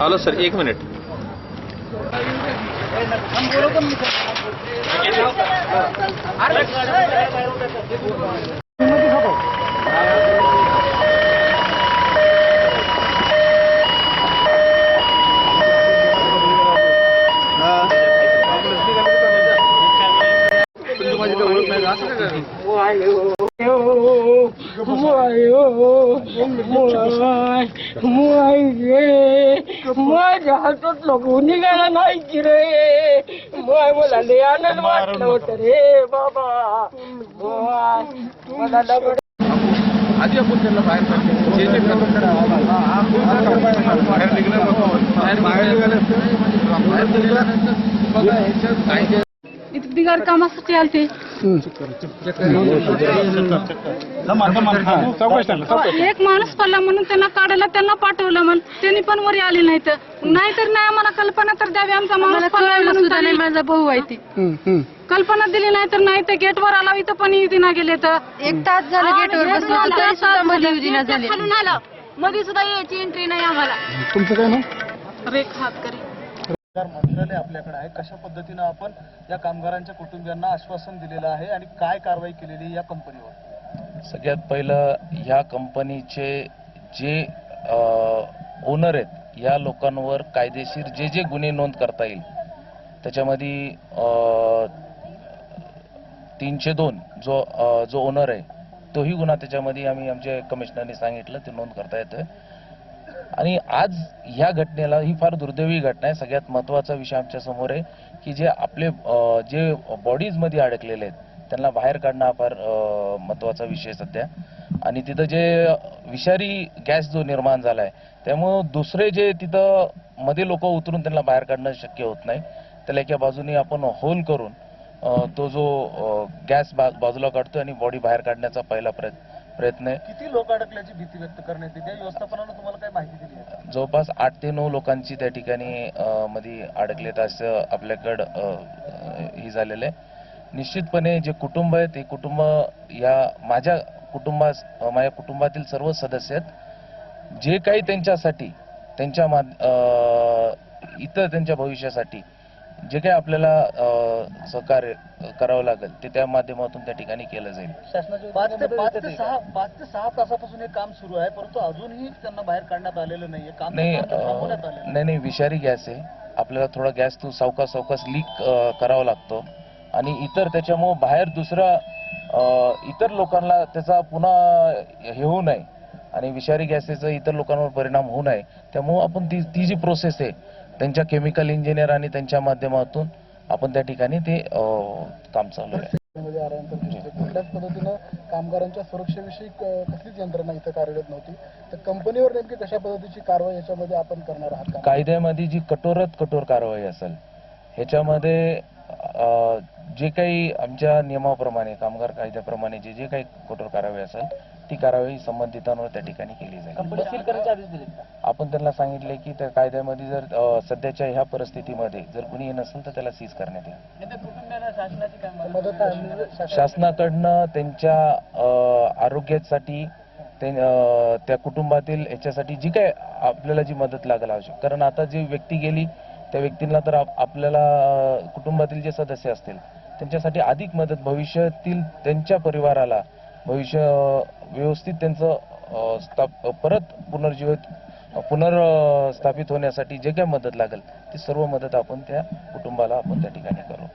Hello sir एक minute. माझी ओळख नाही का असं काय माझ्या हातात लगून निघाला नाही की रे माय मला लय आनंद वाटलं होतं रे बाबा मला लगड आधी आपण त्यांना बाहेर जे जे बाहेर बाहेर निघाल्यानंतर बघा ह्याच्यात काय बिगार कामासाठी आलते. एक माणूस पडला म्हणून त्यांना काढायला त्यांना पाठवलं म्हणून त्यांनी पण वरी आले नाही तर नाहीतर नाही आम्हाला कल्पना तर द्यावी. आमचा माणूस पडला म्हणून तरी माझा भाऊ आहे ती. कल्पना दिली नाही तर नाही तर गेटवर आला इथं पण येऊ ना गेले तर. एक तास झालं गेटवर आलं. मध्ये सुद्धा यायची एंट्री नाही आम्हाला. तुमचं काय नाव? रेख हात करी मंत्रालय आपल्याकडे आहे. कशा पद्धतीनं आपण या कामगारांच्या कुटुंबियांना आश्वासन दिलेलं आहे आणि काय कारवाई केलेली या कंपनीवर? सगळ्यात पहिलं ह्या कंपनीचे जे ओनर आहेत या लोकांवर कायदेशीर जे जे गुन्हे नोंद करता येईल त्याच्यामध्ये तीनशे दोन जो जो ओनर आहे तोही गुन्हा त्याच्यामध्ये आम्ही आमच्या कमिशनरने सांगितलं ते नोंद करता येतं आणि आज ह्या घटनेला ही फार दुर्दैवी घटना आहे. सगळ्यात महत्त्वाचा विषय आमच्यासमोर आहे की जे आपले जे बॉडीजमध्ये अडकलेले आहेत त्यांना बाहेर काढणं हा फार महत्त्वाचा विषय सध्या. आणि तिथं जे विषारी गॅस जो निर्माण झाला आहे त्यामुळं दुसरे जे तिथं मध्ये लोक उतरून त्यांना बाहेर काढणं शक्य होत नाही. त्याला एका बाजूने आपण होल करून तो जो गॅस बाजूला काढतो आणि बॉडी बाहेर काढण्याचा पहिला प्रयत्न प्रयत्न आहे. किती लोक अडकल्याची भीती व्यक्त करण्यात येते? व्यवस्थापनानं तुम्हाला काय माहिती दिली आहे जवळपास आठ ते नऊ लोकांची त्या ठिकाणी मध्ये अडकलेत असं आपल्याकडं हे झालेलं आहे. निश्चितपणे जे कुटुंब आहे ते कुटुंब या माझ्या कुटुंबास माझ्या कुटुंबातील सर्व सदस्य आहेत. जे काही त्यांच्यासाठी त्यांच्या अ, इतर त्यांच्या भविष्यासाठी जे काही आपल्याला अ, सहकार्य करावं लागेल ते त्या माध्यमातून त्या ठिकाणी केलं जाईल. पाच ते पाच ते सहा पाच ते सहा तासापासून हे काम सुरू आहे परंतु अजूनही त्यांना बाहेर काढण्यात आलेलं नाहीये. काम नाही नाही. नाही विषारी गॅस आहे. आपल्याला थोडा गॅस तो सावकाश सावकाश लीक करावा लागतो. आणि इतर त्याच्यामुळं बाहेर दुसरा इतर लोकांना त्याचा पुन्हा हे होऊ नये. आणि विषारी गॅसेचा इतर लोकांवर परिणाम होऊ नये. त्यामुळं आपण ती ती जी प्रोसेस आहे त्यांच्या केमिकल इंजिनियर आणि त्यांच्या माध्यमातून आपण त्या ठिकाणी ते काम चालू आहे आल्यानंतर दिसते. कुठल्याच पद्धतीनं कामगारांच्या सुरक्षेविषयी कसलीच यंत्रणा इथं कार्यरत नव्हती तर कंपनीवर नेमकी कशा पद्धतीची कारवाई याच्यामध्ये आपण करणार आहात? कायद्यामध्ये जी कठोरात कठोर कारवाई असेल ह्याच्यामध्ये जे काही आमच्या नियमाप्रमाणे कामगार कायद्याप्रमाणे जे जे काही कठोर कारवाई असेल ती कारवाई संबंधितांवर त्या ठिकाणी केली जाईल. आपण त्यांना सांगितले की त्या कायद्यामध्ये जर सध्याच्या ह्या परिस्थितीमध्ये जर कुणी नसेल तर त्याला सीज करण्यात येईल. शासनाकडनं त्यांच्या आरोग्यासाठी त्या कुटुंबातील ह्याच्यासाठी जी काय आपल्याला जी मदत लागेल आवश्यक. कारण आता जी व्यक्ती गेली त्या व्यक्तींना तर आप- आपल्याला कुटुंबातील जे सदस्य असतील त्यांच्यासाठी अधिक मदत भविष्यातील त्यांच्या परिवाराला भविष्य व्यवस्थित त्यांचं स्थाप परत पुनर्जीवित पुनर्स्थापित होण्यासाठी जे काही मदत लागेल ती सर्व मदत आपण त्या कुटुंबाला आपण त्या ठिकाणी करू.